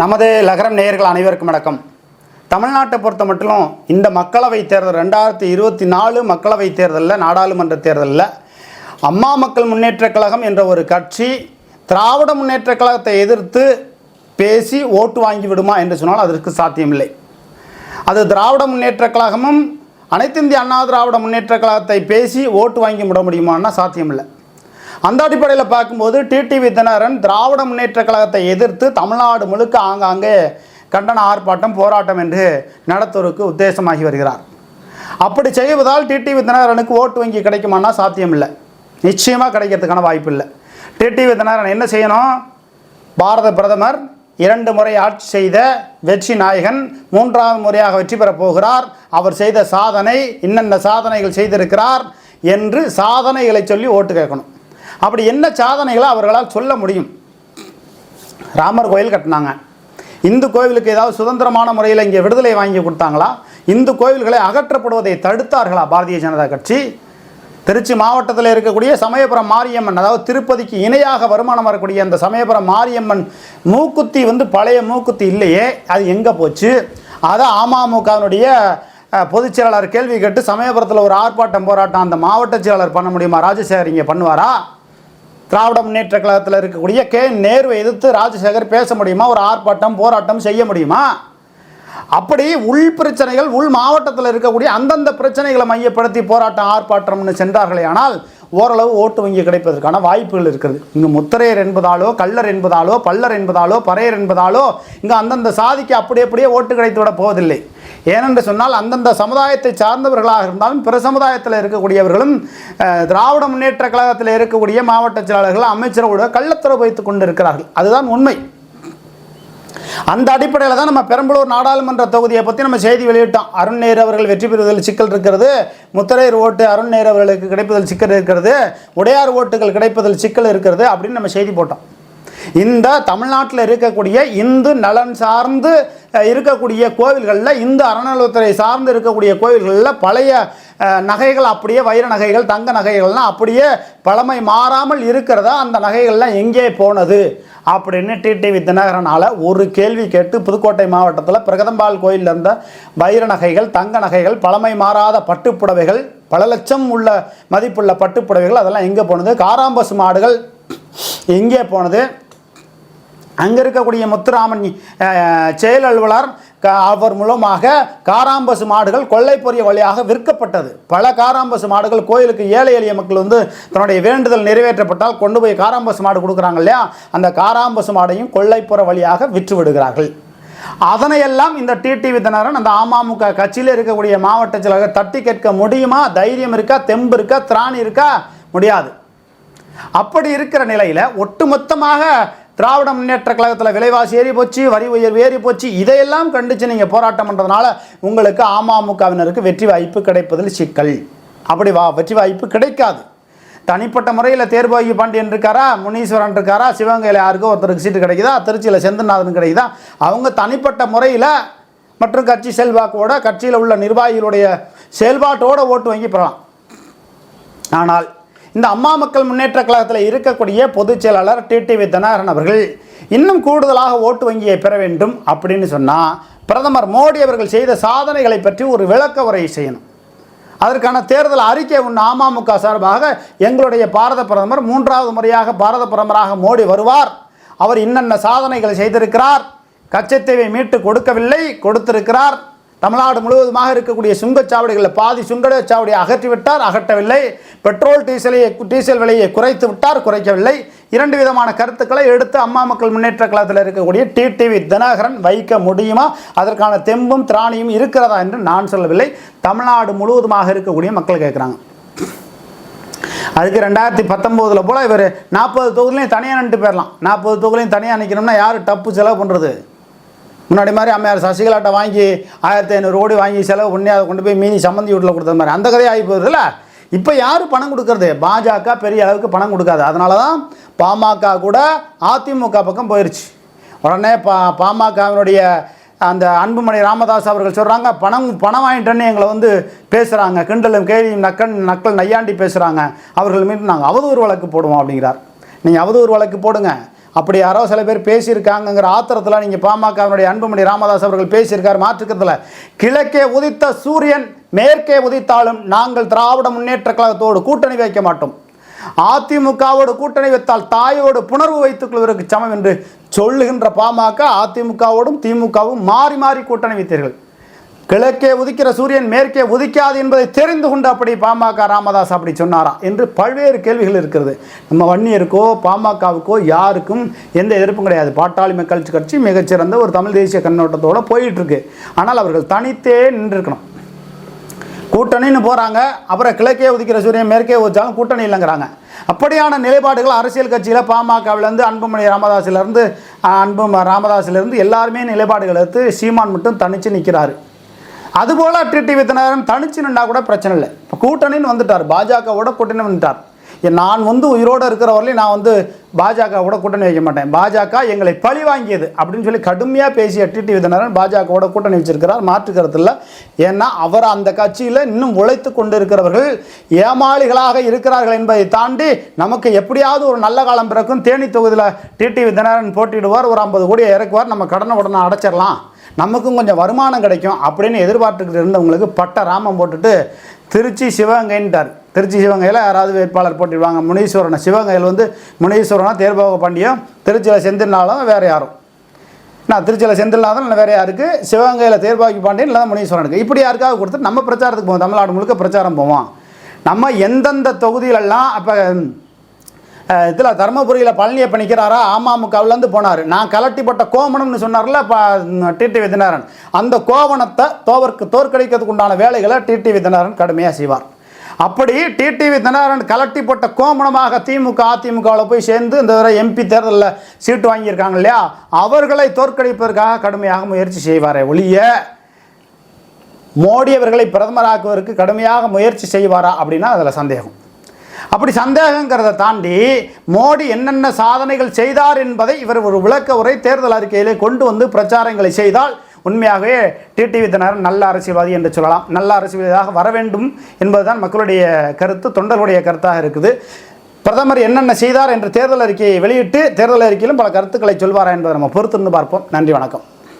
நமது லகரம் நேயர்கள் அனைவருக்கும் வணக்கம். தமிழ்நாட்டை பொறுத்த மட்டும் இந்த மக்களவை தேர்தல் ரெண்டாயிரத்தி இருபத்தி நாலு மக்களவை தேர்தலில் நாடாளுமன்ற தேர்தலில் அம்மா மக்கள் முன்னேற்றக் கழகம் என்ற ஒரு கட்சி திராவிட முன்னேற்றக் கழகத்தை எதிர்த்து பேசி ஓட்டு வாங்கி விடுமா என்று சொன்னால் அதற்கு சாத்தியமில்லை. அது திராவிட முன்னேற்றக் கழகமும் அனைத்து இந்திய அண்ணா திராவிட முன்னேற்ற கழகத்தை பேசி ஓட்டு வாங்கி விட முடியுமான்னா சாத்தியமில்லை. அந்த அடிப்படையில் பார்க்கும்போது டிடிவி தினகரன் திராவிட முன்னேற்ற கழகத்தை எதிர்த்து தமிழ்நாடு முழுக்க ஆங்காங்கே கண்டன ஆர்ப்பாட்டம் போராட்டம் என்று நடத்துவதற்கு உத்தேசமாகி வருகிறார். அப்படி செய்வதால் டிடிவி தினகரனுக்கு ஓட்டு வங்கி கிடைக்குமானா சாத்தியமில்லை. நிச்சயமாக கிடைக்கிறதுக்கான வாய்ப்பு இல்லை டிடிவி தினகரன் என்ன செய்யணும்? பாரத பிரதமர் இரண்டு முறை ஆட்சி செய்த வெற்றி நாயகன் மூன்றாவது முறையாக வெற்றி பெறப் போகிறார். அவர் செய்த சாதனை இன்னென்ன சாதனைகள் செய்திருக்கிறார் என்று சாதனைகளை சொல்லி ஓட்டு கேட்கணும். அப்படி என்ன சாதனைகளை அவர்களால் சொல்ல முடியும்? ராமர் கோயில் கட்டினாங்க. இந்து கோவிலுக்கு ஏதாவது சுதந்திரமான முறையில் இங்கே விடுதலை வாங்கி கொடுத்தாங்களா? இந்து கோவில்களை அகற்றப்படுவதை தடுத்தார்களா பாரதிய ஜனதா கட்சி? திருச்சி மாவட்டத்தில் இருக்கக்கூடிய சமயபுரம் மாரியம்மன் அதாவது திருப்பதிக்கு இணையாக வருமானம் வரக்கூடிய அந்த சமயபுரம் மாரியம்மன் மூக்குத்தி வந்து பழைய மூக்குத்தி இல்லையே அது எங்கே போச்சு? அதை அமமுகவினுடைய பொதுச்செயலாளர் பொதுச் செயலாளர் கேள்வி கேட்டு சமயபுரத்தில் ஒரு ஆர்ப்பாட்டம் போராட்டம் அந்த மாவட்ட செயலாளர் பண்ண முடியுமா? ராஜசேகர் இங்கே பண்ணுவாரா? திராவிட முன்னேற்ற கழகத்தில் இருக்கக்கூடிய கே நேருவை எதிர்த்து ராஜசேகர் பேச முடியுமா? ஒரு ஆர்ப்பாட்டம் போராட்டம் செய்ய முடியுமா? அப்படி உள் பிரச்சனைகள் உள் மாவட்டத்தில் இருக்கக்கூடிய அந்தந்த பிரச்சனைகளை மையப்படுத்தி போராட்டம் ஆர்ப்பாட்டம்னு சென்றார்களே ஆனால் ஓரளவு ஓட்டு வங்கி கிடைப்பதற்கான வாய்ப்புகள் இருக்கிறது. இங்கே முத்திரையர் என்பதாலோ கள்ளர் என்பதாலோ பல்லர் என்பதாலோ பறையர் என்பதாலோ இங்கே அந்தந்த சாதிக்கு அப்படி அப்படியே ஓட்டு கிடைத்து விட போவதில்லை. ஏனென்று சொன்னால் அந்தந்த சமுதாயத்தை சார்ந்தவர்களாக இருந்தாலும் பிற சமுதாயத்தில் இருக்கக்கூடியவர்களும் திராவிட முன்னேற்ற கழகத்தில் இருக்கக்கூடிய மாவட்ட செயலாளர்கள் அமைச்சரோடு கள்ளத்துறவு வைத்துக் கொண்டிருக்கிறார்கள். அதுதான் உண்மை. அந்த அடிப்படையில் தான் நம்ம பெரம்பலூர் நாடாளுமன்ற தொகுதியை பற்றி நம்ம செய்தி வெளியிட்டோம். அருண் நேரு அவர்கள் வெற்றி பெறுவதில் சிக்கல் இருக்கிறது முத்தரையர் ஓட்டு அருண் நேரு அவர்களுக்கு கிடைப்பதில் சிக்கல் இருக்கிறது உடையார் ஓட்டுகள் கிடைப்பதில் சிக்கல் இருக்கிறது அப்படின்னு நம்ம செய்தி போட்டோம். இந்த தமிழ்நாட்டில் இருக்கக்கூடிய இந்து நலன் சார்ந்து இருக்கக்கூடிய கோவில்களில் இந்து அறநிலையத்துறை சார்ந்து இருக்கக்கூடிய கோவில்களில் பழைய நகைகள் அப்படியே வைர நகைகள் தங்க நகைகள்லாம் அப்படியே பழமை மாறாமல் இருக்கிறதா அந்த நகைகள்லாம் எங்கே போனது அப்படின்னு டிடிவி தினகரனால் ஒரு கேள்வி கேட்டு புதுக்கோட்டை மாவட்டத்தில் பிரகதம்பால் கோயிலில் இருந்த வைர நகைகள் தங்க நகைகள் பழமை மாறாத பட்டுப்புடவைகள் பல லட்சம் உள்ள மதிப்புள்ள பட்டுப்புடவைகள் அதெல்லாம் எங்கே போனது? காராம்பசு மாடுகள் எங்கே போனது? அங்கே இருக்கக்கூடிய முத்துராமன் செயல் அலுவலர் க- அவர் மூலமாக காராம்பசு மாடுகள் கொள்ளைப்பொரிய வழியாக விற்கப்பட்டது. பல காராம்பசு மாடுகள் கோயிலுக்கு ஏழை எளிய மக்கள் வந்து தன்னுடைய வேண்டுதல் நிறைவேற்றப்பட்டால் கொண்டு போய் காராம்பசு மாடு கொடுக்குறாங்க இல்லையா? அந்த காராம்பசு மாடையும் கொள்ளைப்புற வழியாக விற்று விடுகிறார்கள் அதனையெல்லாம் இந்த டிடிவி தினரன் அந்த அமமுக கட்சியில் இருக்கக்கூடிய மாவட்ட செயலாளர் தட்டி கேட்க முடியுமா? தைரியம் இருக்கா? தெம்பு இருக்கா? திராணி இருக்கா? முடியாது. அப்படி இருக்கிற நிலையில் ஒட்டுமொத்தமாக திராவிட முன்னேற்ற கழகத்தில் விலைவாசி ஏறி போச்சு வரி உயர்வு ஏறி போச்சு. இதையெல்லாம் கண்டித்து நீங்கள் போராட்டம் பண்ணுறதுனால உங்களுக்கு அமமுகவினருக்கு வெற்றி வாய்ப்பு கிடைப்பதில் சிக்கல். அப்படி வா வெற்றி வாய்ப்பு கிடைக்காது. தனிப்பட்ட முறையில் தேர்வாகி பாண்டியன் இருக்காரா முனீஸ்வரன் இருக்காரா சிவகங்கையில் யாருக்கோ ஒருத்தருக்கு சீட்டு கிடைக்குதா திருச்சியில் செந்தநாதன் கிடைக்குதா? அவங்க தனிப்பட்ட முறையில் மற்றும் கட்சி செல்வாக்கோட கட்சியில் உள்ள நிர்வாகிகளுடைய செயல்பாட்டோட ஓட்டு வாங்கி பெறலாம். ஆனால் இந்த அம்மா மக்கள் முன்னேற்ற கழகத்தில் இருக்கக்கூடிய பொதுச் செயலாளர் டிடிவி தினகரன் அவர்கள் இன்னும் கூடுதலாக ஓட்டு வங்கியை பெற வேண்டும் அப்படின்னு சொன்னால் பிரதமர் மோடி அவர்கள் செய்த சாதனைகளை பற்றி ஒரு விளக்க உரை செய்யணும். அதற்கான தேர்தல் அறிக்கை ஒன்று அமமுக சார்பாக எங்களுடைய பாரத பிரதமர் மூன்றாவது முறையாக பாரத பிரதமராக மோடி வருவார். அவர் இன்னென்ன சாதனைகளை செய்திருக்கிறார்? கச்சத்தீவை மீட்டு கொடுக்கவில்லை கொடுத்திருக்கிறார். தமிழ்நாடு முழுவதுமாக இருக்கக்கூடிய சுங்கச்சாவடிகளில் பாதி சுங்கச்சாவடியை அகற்றிவிட்டார் அகற்றவில்லை. பெட்ரோல் டீசலை டீசல் விலையை குறைத்து விட்டார் குறைக்கவில்லை. இரண்டு விதமான கருத்துக்களை எடுத்து அம்மா மக்கள் முன்னேற்ற கழகத்தில் இருக்கக்கூடிய டிடிவி தினகரன் வைக்க முடியுமா? அதற்கான தெம்பும் திராணியும் இருக்கிறதா என்று நான் சொல்லவில்லை. தமிழ்நாடு முழுவதுமாக இருக்கக்கூடிய மக்கள் கேட்குறாங்க. அதுக்கு ரெண்டாயிரத்தி பத்தொம்போதில் போல் இவர் நாற்பது தொகுதியிலையும் தனியாக நின்று போயிடலாம். நாற்பது தொகுதியிலையும் தனியாக நிற்கணும்னா யார் டப்பு செலவு பண்ணுறது முன்னாடி மாதிரி அம்மையார் சசிகலாட்ட வாங்கி ஆயிரத்தி ஐநூறு கோடி வாங்கி செலவு பண்ணி அதை கொண்டு போய் மீனி சம்மந்தி வீட்டில் கொடுத்தது மாதிரி. அந்த கதையாக ஆகி போகுதுல்ல இப்போ யார் பணம் கொடுக்கறது? பாஜக பெரிய அளவுக்கு பணம் கொடுக்காது. அதனால தான் பாமக கூட அதிமுக பக்கம் போயிடுச்சு உடனே பா பாமகவினுடைய அந்த அன்புமணி ராமதாஸ் அவர்கள் சொல்கிறாங்க பணம் பணம் வாங்கிட்டேன்னு எங்களை வந்து பேசுகிறாங்க கிண்டலும் கேலியும் நக்கன் நக்கல் நையாண்டி பேசுகிறாங்க அவர்கள் மீது நாங்கள் அவதூறு வழக்கு போடுவோம் அப்படிங்கிறார். நீங்கள் அவதூறு வழக்கு போடுங்க. அப்படி யாரோ சில பேர் பேசியிருக்காங்கங்கிற ஆத்திரத்தில் நீங்கள் பாமகவினுடைய அன்புமணி ராமதாஸ் அவர்கள் பேசியிருக்கார். மாற்றுக்கிறதுல கிழக்கே உதித்த சூரியன் மேற்கே உதித்தாலும் நாங்கள் திராவிட முன்னேற்ற கழகத்தோடு கூட்டணி வைக்க மாட்டோம். அதிமுகவோடு கூட்டணி வைத்தால் தாயோடு புணர்வு வைத்துக் கொள்வதற்கு சமம் என்று சொல்லுகின்ற பாமக அதிமுகவோடும் திமுகவும் மாறி மாறி கூட்டணி வைத்தீர்கள். கிழக்கே உதிக்கிற சூரியன் மேற்கே உதிக்காது என்பதை தெரிந்து கொண்டு அப்படி பாமக ராமதாஸ் அப்படி சொன்னாரா என்று பல்வேறு கேள்விகள் இருக்கிறது. நம்ம வன்னியருக்கோ பாமகவுக்கோ யாருக்கும் எந்த எதிர்ப்பும் கிடையாது. பாட்டாளி மக்கள் கட்சி மிகச்சிறந்த ஒரு தமிழ் தேசிய கண்ணோட்டத்தோடு போயிட்டுருக்கு. ஆனால் அவர்கள் தனித்தே நின்றுருக்கணும். கூட்டணின்னு போகிறாங்க அப்புறம் கிழக்கே உதிக்கிற சூரியன் மேற்கே உதிச்சாலும் கூட்டணி இல்லைங்கிறாங்க. அப்படியான நிலைப்பாடுகள் அரசியல் கட்சியில் பாமகவிலேருந்து அன்புமணி ராமதாஸிலேருந்து அன்பு ராமதாஸிலேருந்து எல்லாருமே நிலைப்பாடுகள் எடுத்து சீமான் மட்டும் தனித்து நிற்கிறாரு அதுபோல் டிடி தினகரன் தனிச்சு நின்றா கூட பிரச்சனை இல்லை. இப்போ கூட்டணின்னு வந்துட்டார் பாஜகவோட கூட்டணி வந்துட்டார் நான் வந்து உயிரோடு இருக்கிற வரலையும் நான் வந்து பாஜகவோட கூட்டணி வைக்க மாட்டேன். பாஜக எங்களை பழி வாங்கியது அப்படின்னு சொல்லி கடுமையாக பேசிய டிடி தினகரன் பாஜகவோட கூட்டணி வச்சிருக்கிறார். மாற்று இல்லை. ஏன்னா அவர் அந்த கட்சியில் இன்னும் உழைத்து கொண்டு இருக்கிறவர்கள் ஏமாளிகளாக இருக்கிறார்கள் என்பதை தாண்டி நமக்கு எப்படியாவது ஒரு நல்ல காலம் பிறக்கும். தேனி தொகுதியில் டிடி தினகரன் போட்டிடுவார் ஒரு ஐம்பது கோடியை இறக்குவார். நம்ம கடனை உடனே அடைச்சிடலாம். நமக்கும் கொஞ்சம் வருமானம் கிடைக்கும் அப்படின்னு எதிர்பார்த்துக்கிட்டு இருந்தவங்களுக்கு பட்ட ராமம் போட்டுட்டு திருச்சி சிவகங்கைன்ட்டார். திருச்சி சிவகங்கையில் யாராவது வேட்பாளர் போட்டிடுவாங்க முனீஸ்வரனை. சிவகங்கையில் வந்து முனீஸ்வரனா தேர்போக பாண்டியம் திருச்சியில் செந்தில்னாலும் வேறு யாரும். நான் திருச்சியில் செந்தில்நாதன் இல்லை வேறு யாருக்கு? சிவகங்கையில் தேர்பாகி பாண்டியன் இல்லை முனீஸ்வரனுக்கு. இப்படி யாருக்காவது கொடுத்து நம்ம பிரச்சாரத்துக்கு போவோம். தமிழ்நாடு முழுக்க பிரச்சாரம் போவோம். நம்ம எந்தெந்த தொகுதியிலெல்லாம் அப்போ இதில் தருமபுரியில் பழனியப்ப நிற்கிறாரா அமமுகவுலேருந்து போனார். நான் கலட்டிப்பட்ட கோமணம்னு சொன்னார்ல இப்போ டிடி வித்யநாதன் அந்த கோவணத்தை தோவர்க்கு தோற்கடிக்கிறதுக்கு உண்டான வேலைகளை டிடி வித்யநாதன் கடுமையாக செய்வார். அப்படி டிடிவி தினகரன் கலட்டிப்பட்ட கோமணமாக திமுக அதிமுகவில் போய் சேர்ந்து இந்த தடவை எம்பி தேர்தலில் சீட்டு வாங்கியிருக்காங்க இல்லையா? அவர்களை தோற்கடிப்பதற்காக கடுமையாக முயற்சி செய்வாரே ஒழிய மோடி அவர்களை பிரதமராக்குவதற்கு கடுமையாக முயற்சி செய்வாரா அப்படின்னா அதில் சந்தேகம். அப்படி சந்தேகங்கிறத தாண்டி மோடி என்னென்ன சாதனைகள் செய்தார் என்பதை இவர் ஒரு விளக்க உரை தேர்தல் அறிக்கையிலே கொண்டு வந்து பிரச்சாரங்களை செய்தால் உண்மையாகவே டிடிவி தினகரன் நல்ல அரசியல்வாதி என்று சொல்லலாம். நல்ல அரசியல்வாதியாக வர வேண்டும் என்பதுதான் மக்களுடைய கருத்து தொண்டர்களுடைய கருத்தாக இருக்குது. பிரதமர் என்னென்ன செய்தார் என்று தேர்தல் அறிக்கையை வெளியிட்டு தேர்தல் அறிக்கையிலும் பல கருத்துக்களை சொல்வாரா என்பதை நம்ம பொறுத்திருந்து பார்ப்போம். நன்றி வணக்கம்.